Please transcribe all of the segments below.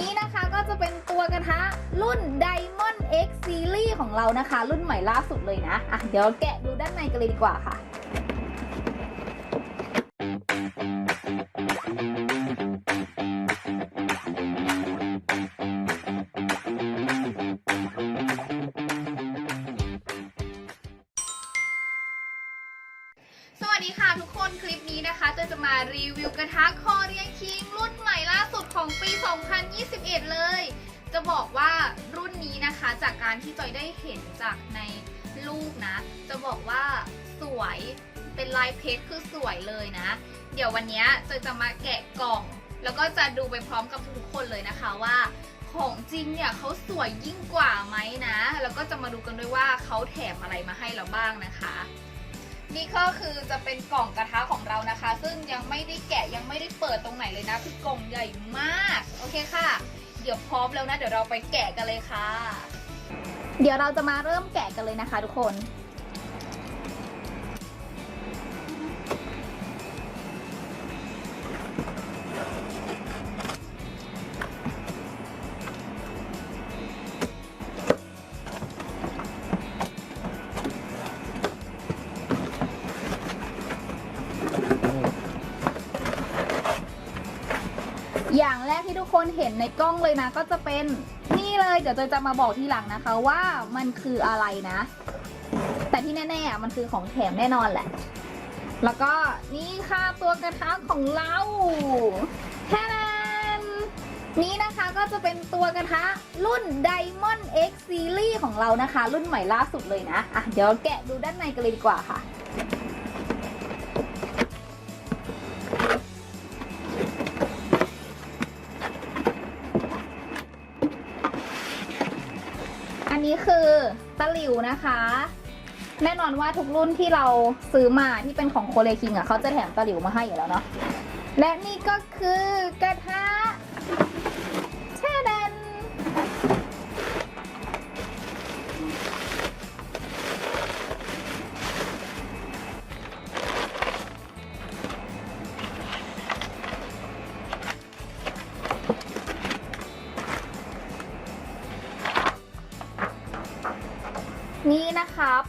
นี้นะคะก็จะเป็นตัวกระทะรุ่น Diamond X Series ของเรานะคะ รุ่นใหม่ล่าสุดเลยนะอะเดี๋ยวแกะดูด้านในกันเลยดีกว่าค่ะ สวัสดีค่ะทุกคนคลิปนี้นะคะเจะจะมารีวิวกระทะคอเรียคิงรุ่นใหม่ล่าสุดของปี 2021 เลย จะบอกว่ารุ่นนี้นะคะจากการที่จอยได้เห็นจากในรูปนะ จะบอกว่าสวยเป็นลายเพชรคือสวยเลยนะ เดี๋ยววันนี้จอยจะมาแกะกล่อง แล้วก็จะดูไปพร้อมกับทุกคนเลยนะคะว่าของจริงเนี่ยเขาสวยยิ่งกว่าไหมนะ แล้วก็จะมาดูกันด้วยว่าเขาแถมอะไรมาให้เราบ้างนะคะ นี่ก็คือจะเป็นกล่องกระทะของเรานะคะ ซึ่งยังไม่ได้แกะยังไม่ได้เปิดตรงไหนเลยนะ คือกล่องใหญ่มาก โอเคค่ะ เดี๋ยวพร้อมแล้วนะ เดี๋ยวเราไปแกะกันเลยค่ะ เดี๋ยวเราจะมาเริ่มแกะกันเลยนะคะ ทุกคน อย่างแรกที่ทุกคนเห็นในกล้องเลยนะ ก็จะเป็นนี่เลยเดี๋ยวจะจะมาบอกทีหลังนะคะว่ามันคืออะไรนะ แต่ที่แน่ๆอะมันคือของแถมแน่นอนแหละ แล้วก็นี่ค่ะตัวกระทะของเราแทนนี้นะคะก็จะเป็นตัวกระทะรุ่น Diamond X Series ของเรานะคะ รุ่นใหม่ล่าสุดเลยนะอะเดี๋ยวแกะดูด้านในกันเลยดีกว่าค่ะ อันนี้คือตะหลิวนะคะ แน่นอนว่าทุกรุ่นที่เราซื้อมาที่เป็นของโคเลคิงอะเขาจะแถมตะหลิวมาให้อยู่แล้วเนาะและนี่ก็คือกระทะ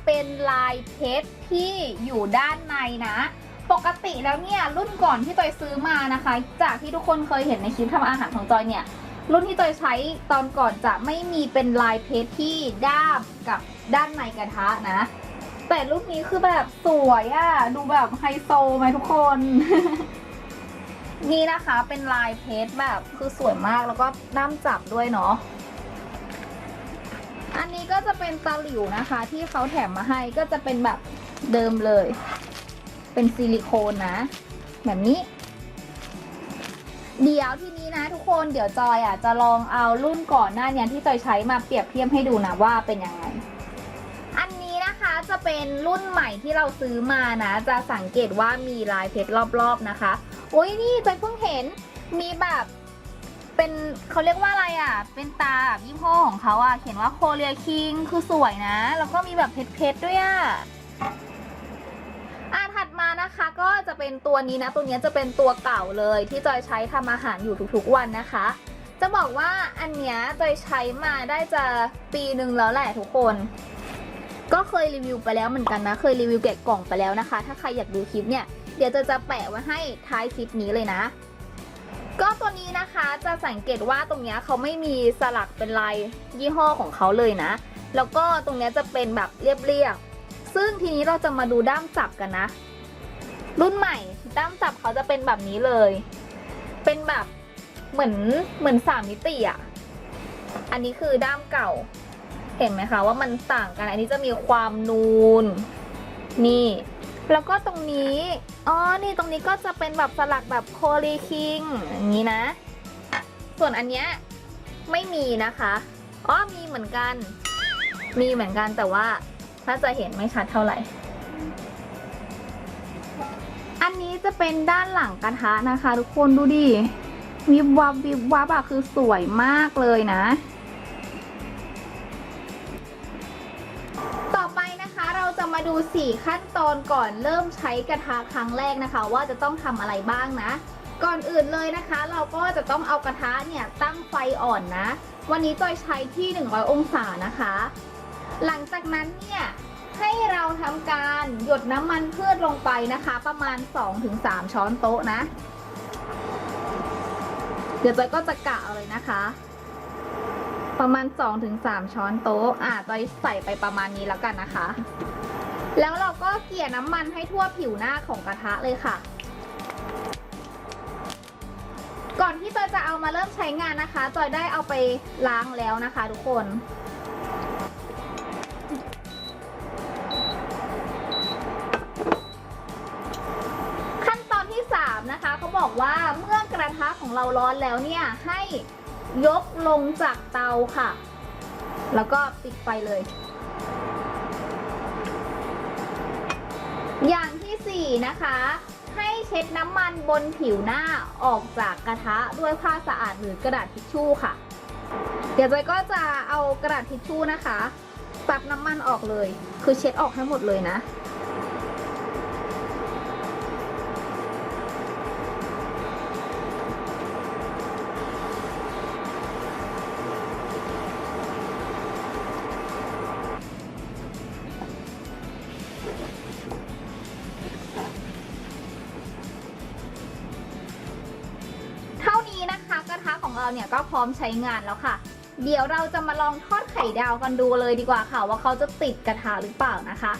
เป็นลายเพชรที่อยู่ด้านในนะ ปกติแล้วเนี่ยรุ่นก่อนที่จอยซื้อมานะคะ จากที่ทุกคนเคยเห็นในคลิปทำอาหารของจอยเนี่ย รุ่นที่จอยใช้ตอนก่อนจะไม่มีเป็นลายเพชรที่ด้ามกับด้านในกระทะนะ แต่รุ่นนี้คือแบบสวยอะ่ะดูแบบไฮโซไหมทุกคน นี่นะคะเป็นลายเพชรแบบคือสวยมากแล้วก็ด้ามจับด้วยเนาะ อันนี้ก็จะเป็นตะหลิวนะคะ ที่เขาแถมมาให้ก็จะเป็นแบบเดิมเลย เป็นซิลิโคนนะ แบบนี้ เดี๋ยวทีนี้นะทุกคนเดี๋ยวจอยอะจะลองเอารุ่นก่อนหน้านี้ที่จอยใช้มาเปรียบเทียบให้ดูนะว่าเป็นยังไง อันนี้นะคะจะเป็นรุ่นใหม่ที่เราซื้อมานะ จะสังเกตว่ามีลายเพชรรอบๆนะคะโอ้ยนี่จอยเพิ่งเห็นมีแบบ เป็นเขาเรียกว่าอะไรอะ เป็นตาแบบยี่ห้อของเขาอะ เขียนว่าโคเรียคิงคือสวยนะ แล้วก็มีแบบเพชรๆด้วยอะอะถัดมานะคะก็จะเป็นตัวนี้นะ ตัวนี้จะเป็นตัวเก่าเลยที่จอยใช้ทำอาหารอยู่ทุกๆวันนะคะ จะบอกว่าอันเนี้ยจอยใช้มาได้จะปีหนึ่งแล้วแหละทุกคน ก็เคยรีวิวไปแล้วเหมือนกันนะ เคยรีวิวแกะกล่องไปแล้วนะคะ ถ้าใครอยากดูคลิปเนี่ย เดี๋ยวจะจะแปะไว้ให้ท้ายคลิปนี้เลยนะ ก็ตัวนี้นะคะจะสังเกตว่าตรงเนี้ยเขาไม่มีสลักเป็นลายยี่ห้อของเขาเลยนะ แล้วก็ตรงเนี้ยจะเป็นแบบเรียบๆ ซึ่งทีนี้เราจะมาดูด้ามจับกันนะ รุ่นใหม่ด้ามจับเขาจะเป็นแบบนี้เลย เป็นแบบเหมือนเหมือนสามมิติอะอันนี้คือด้ามเก่า เห็นไหมคะว่ามันต่างกัน อันนี้จะมีความนูน นี่ แล้วก็ตรงนี้ อ๋อ นี่ตรงนี้ก็จะเป็นแบบสลักแบบโคลีคิงอย่างนี้นะ ส่วนอันเนี้ยไม่มีนะคะ อ๋อ มีเหมือนกัน มีเหมือนกันแต่ว่าถ้าจะเห็นไม่ชัดเท่าไหร่ อันนี้จะเป็นด้านหลังกระทะนะคะ ทุกคนดูดิวิบวับวิบวับอะคือสวยมากเลยนะ ดู 4 ขั้นตอนก่อนเริ่มใช้กระทะครั้งแรกนะคะ ว่าจะต้องทำอะไรบ้างนะ ก่อนอื่นเลยนะคะ เราก็จะต้องเอากระทะเนี่ยตั้งไฟอ่อนนะ วันนี้จอยใช้ที่ 100 องศานะคะ หลังจากนั้นเนี่ยให้เราทำการหยดน้ำมันพืชลงไปนะคะ ประมาณ 2-3 ช้อนโต๊ะนะ เดี๋ยวจอยก็จะกะเอาเลยนะคะประมาณ 2-3 ช้อนโต๊ะ อะจอยใส่ไปประมาณนี้แล้วกันนะคะ แล้วเราก็เกลี่ยน้ำมันให้ทั่วผิวหน้าของกระทะเลยค่ะ ก่อนที่จอยจะเอามาเริ่มใช้งานนะคะจอยได้เอาไปล้างแล้วนะคะทุกคนขั้นตอนที่3นะคะเขาบอกว่าเมื่อกระทะของเราร้อนแล้วเนี่ย ให้ยกลงจากเตาค่ะ แล้วก็ปิดไฟเลย อย่างทีสี่4นะคะ ให้เช็ดน้ำมันบนผิวหน้าออกจากกระทะด้วยผ้าสะอาดหรือกระดาษทิชชู่ค่ะ เดี๋ยวจอยก็จะเอากระดาษทิชชู่นะคะตับน้ำมันออกเลย คือเช็ดออกให้หมดเลยนะ เราเนี่ยก็พร้อมใช้งานแล้วค่ะ เดี๋ยวเราจะมาลองทอดไข่ดาวกันดูเลยดีกว่าค่ะ ว่าเขาจะติดกระทะหรือเปล่านะคะ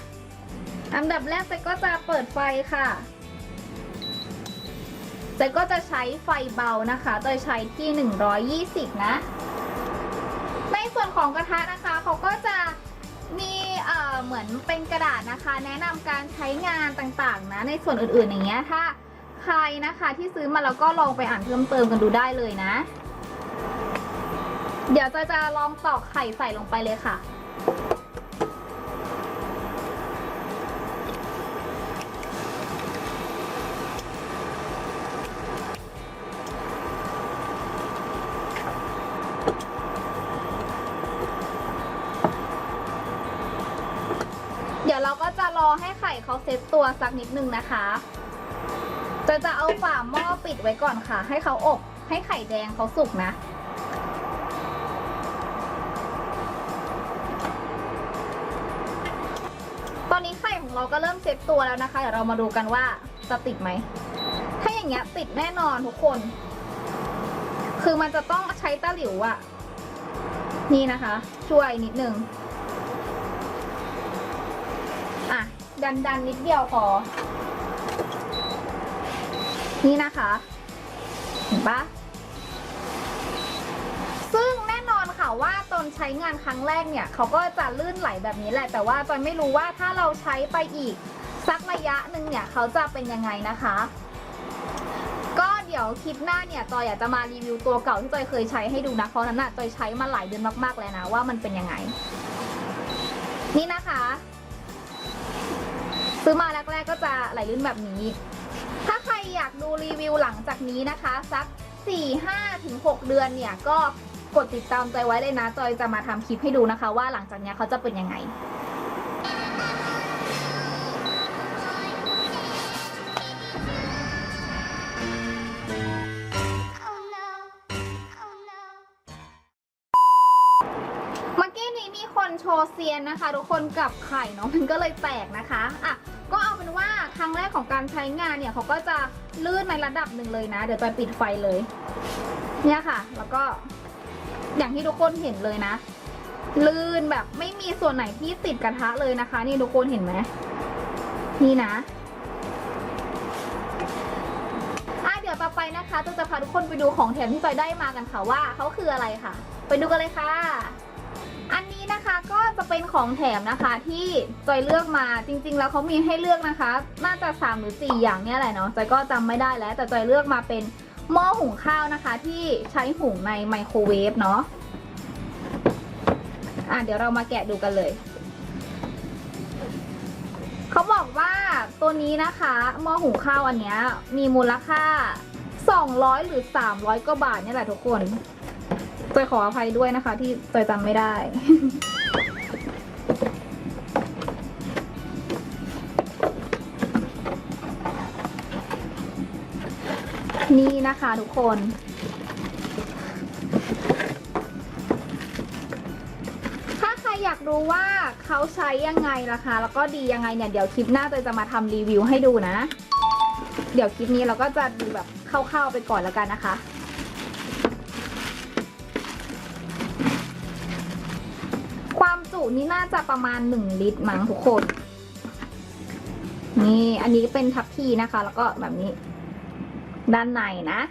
อันดับแรกเจ๊ก็จะเปิดไฟค่ะเจ๊ก็จะใช้ไฟเบานะคะโดยใช้ที่ 120 นะ ในส่วนของกระทะนะคะเขาก็จะมีเอ่อเหมือนเป็นกระดาษนะคะ แนะนำการใช้งานต่างๆนะ ในส่วนอื่นๆอย่างเงี้ยถ้าใครนะคะที่ซื้อมาแล้วก็ลองไปอ่านเพิ่มเติมกันดูได้เลยนะ เดี๋ยวจะจะลองตอกไข่ใส่ลงไปเลยค่ะ เดี๋ยวเราก็จะรอให้ไข่เขาเซตตัวสักนิดนึงนะคะจะจะเอาฝาหม้อปิดไว้ก่อนค่ะ ให้เขาอบ ให้ไข่แดงเขาสุกนะ ตอนนี้ไข่ของเราก็เริ่มเซ็ตตัวแล้วนะคะ เดี๋ยวเรามาดูกันว่าจะติดไหม ถ้าอย่างเงี้ยติดแน่นอนทุกคน คือมันจะต้องใช้ตะหลิวอะนี่นะคะ ช่วยนิดนึง อะ ดันดันนิดเดียวพอ นี่นะคะ เห็นปะ ว่าตอนใช้งานครั้งแรกเนี่ยเขาก็จะลื่นไหลแบบนี้แหละแต่ว่าจอยไม่รู้ว่าถ้าเราใช้ไปอีกสักระยะหนึ่งเนี่ยเขาจะเป็นยังไงนะคะ ก็เดี๋ยวคลิปหน้าเนี่ยจอยอยากจะมารีวิวตัวเก่าที่จอยเคยใช้ให้ดูนะเพราะนั้นน่ะจอยใช้มาหลายเดือนมากๆแล้วนะว่ามันเป็นยังไง นี่นะคะ ซื้อมาแรกๆก็จะไหลลื่นแบบนี้ ถ้าใครอยากดูรีวิวหลังจากนี้นะคะ สัก4 5ถึง6เดือนเนี่ยก็ กดติดตามจอยไว้เลยนะจอยจะมาทำคลิปให้ดูนะคะ ว่าหลังจากเนี้ยเขาจะเป็นยังไง เมื่อกี้นี้มีคนโชว์เซียนนะคะทุกคนกับไข่เนาะมันก็เลยแตกนะคะอะก็เอาเป็นว่าครั้งแรกของการใช้งานเนี่ยเขาก็จะลื่นในระดับหนึ่งเลยนะ เดี๋ยวจอยปิดไฟเลย เนี่ยค่ะ แล้วก็ อย่างที่ทุกคนเห็นเลยนะ ลื่นแบบไม่มีส่วนไหนที่ติดกระทะเลยนะคะ นี่ทุกคนเห็นไหมนี่นะอะเดี๋ยวต่อไปนะคะจะจะพาทุกคนไปดูของแถมที่จอยได้มากันค่ะว่าเขาคืออะไรค่ะ ไปดูกันเลยค่ะ อันนี้นะคะก็จะเป็นของแถมนะคะที่จอยเลือกมาจริง ๆ แล้วเขามีให้เลือกนะคะ น่าจะ3หรือ4อย่างเนี่ยแหละเนาะจอยก็จำไม่ได้แล้ว แต่จอยเลือกมาเป็น หม้อหุงข้าวนะคะ ที่ใช้หุงในไมโครเวฟเนาะอะเดี๋ยวเรามาแกะดูกันเลย เขาบอกว่าตัวนี้นะคะหม้อหุงข้าวอันเนี้ยมีมูลค่า 200 หรือ 300กว่าบาทเนี่ยแหละทุกคนจอยขออภัยด้วยนะคะ ที่จอยจำไม่ได้ นี่นะคะทุกคน ถ้าใครอยากรู้ว่าเขาใช้ยังไงราคาแล้วก็ดียังไงเนี่ย เดี๋ยวคลิปหน้าเตยจะมาทำรีวิวให้ดูนะ เดี๋ยวคลิปนี้เราก็จะดูแบบคร่าวๆไปก่อนแล้วกันนะคะความจุนี่น่าจะประมาณ 1 ลิตรมั้งทุกคน นี่ อันนี้เป็นทัพพีนะคะ แล้วก็แบบนี้ ด้านในนะ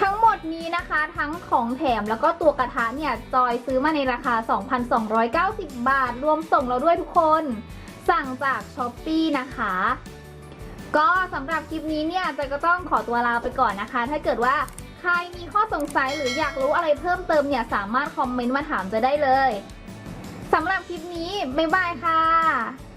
ทั้งหมดนี้นะคะทั้งของแถมแล้วก็ตัวกระทะเนี่ย จอยซื้อมาในราคา 2,290 บาท รวมส่งเราด้วยทุกคน สั่งจากช้อปปีนะคะ ก็สำหรับคลิปนี้เนี่ยจอยก็ต้องขอตัวลาไปก่อนนะคะ ถ้าเกิดว่าใครมีข้อสงสัยหรืออยากรู้อะไรเพิ่มเติมเนี่ย สามารถคอมเมนต์มาถามจะได้เลยสำหรับคลิปนี้ บ๊ายบายค่ะ